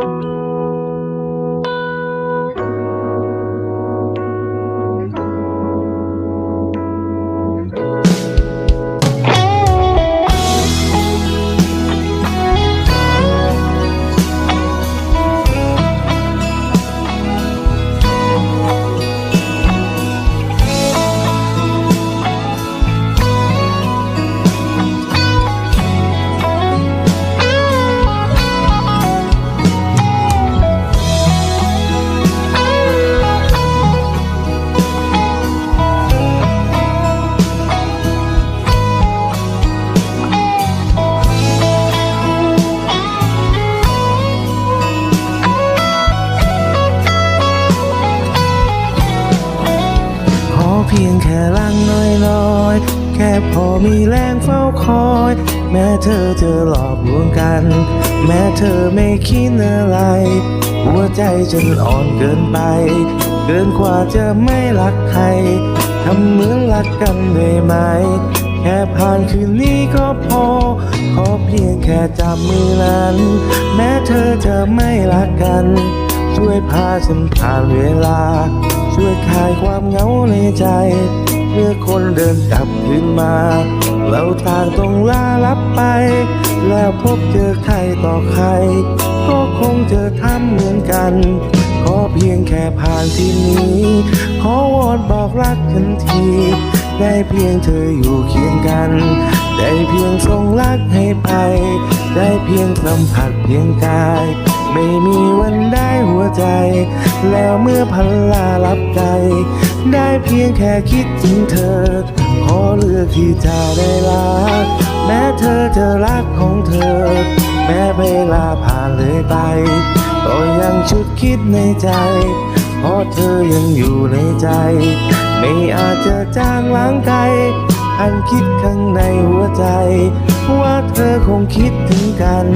ข พอมีแรงเฝ้าคอย แม้เธอจะหลอกลวงกัน แม้เธอไม่คิดอะไร หัวใจฉันอ่อนเกินไป เกินกว่าจะไม่รักใครทำเหมือนรักกันได้ไหม แค่ผ่านคืนนี้ก็พอ ขอเพียงแค่จับมือนั้น แม้เธอจะไม่รักกัน ช่วยพาฉันผ่านเวลา ช่วยคลายความเหงาในใจ เมื่อคนเดินกลับคืนมา เราต่างต้องลาลับไป แล้วพบเจอใครต่อใคร ก็คงจะทำเหมือนกัน ขอเพียงแค่ผ่านที่นี้ ขอวอนบอกรักกันที ได้เพียงเธออยู่เคียงกัน ได้เพียงส่งรักให้ไป ได้เพียงสัมผัสเพียงกาย ไม่มีวันได้หัวใจ แล้วเมื่อพันลาลับใจ ได้เพียงแค่คิดถึงเธอ ขอเลือกที่จะได้รัก แม้เธอจะรักของเธอ แม้เวลาผ่านเลยไป ก็ยังชุดคิดในใจ เพราะเธอยังอยู่ในใจ ไม่อาจจะจางล้างไกลอันคิดข้างในหัวใจ ว่าเธอคงคิดถึงกัน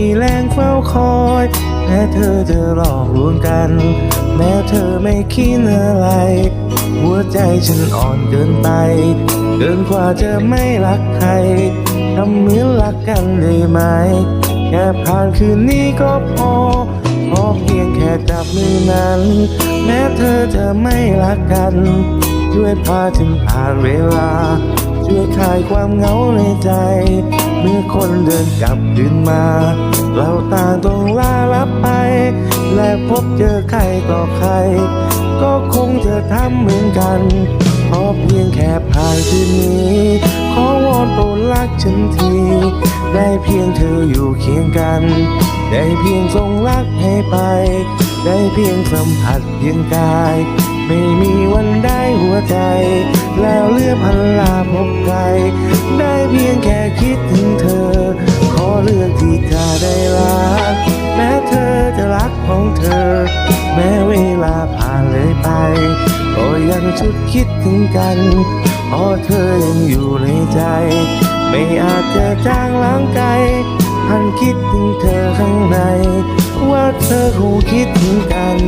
มีแรงเฝ้าคอย แม้เธอจะหลอกลวงกัน แม้เธอไม่คิดอะไร หัวใจฉันอ่อนเกินไป เกินกว่าจะไม่รักใครทำเหมือนรักกันได้ไหม แค่ผ่านคืนนี้ก็พอ ขอเพียงแค่จับมือนั้น แม้เธอจะไม่รักกัน ช่วยพาฉันผ่านเวลา ช่วยคลายความเหงาในใจ เมื่อคนเดินกลับคืนมา เราต่างต้องลาลับไป และพบเจอใครต่อใคร ก็คงจะทำเหมือนกันขอเพียงแค่ผ่านคืนนี้ ขอวอนโปรดรักฉันที ได้เพียงเธออยู่เคียงกัน ได้เพียงส่งรักให้ไป ได้เพียงสัมผัสเพียงกาย ไม่มีวันได้หัวใจ แล้วเลือพันลาพบใคร ได้เพียงแค่คิดถึงเธอ ขอเลือกที่จะได้รัก แม้เธอจะรักของเธอ แม้เวลาผ่านเลยไป ก็ยังชุดคิดถึงกันเพราะเธอยังอยู่ในใจ ไม่อาจจะจางล้างไกลพันคิดถึงเธอข้างใน ว่าเธอคงคิดถึงกัน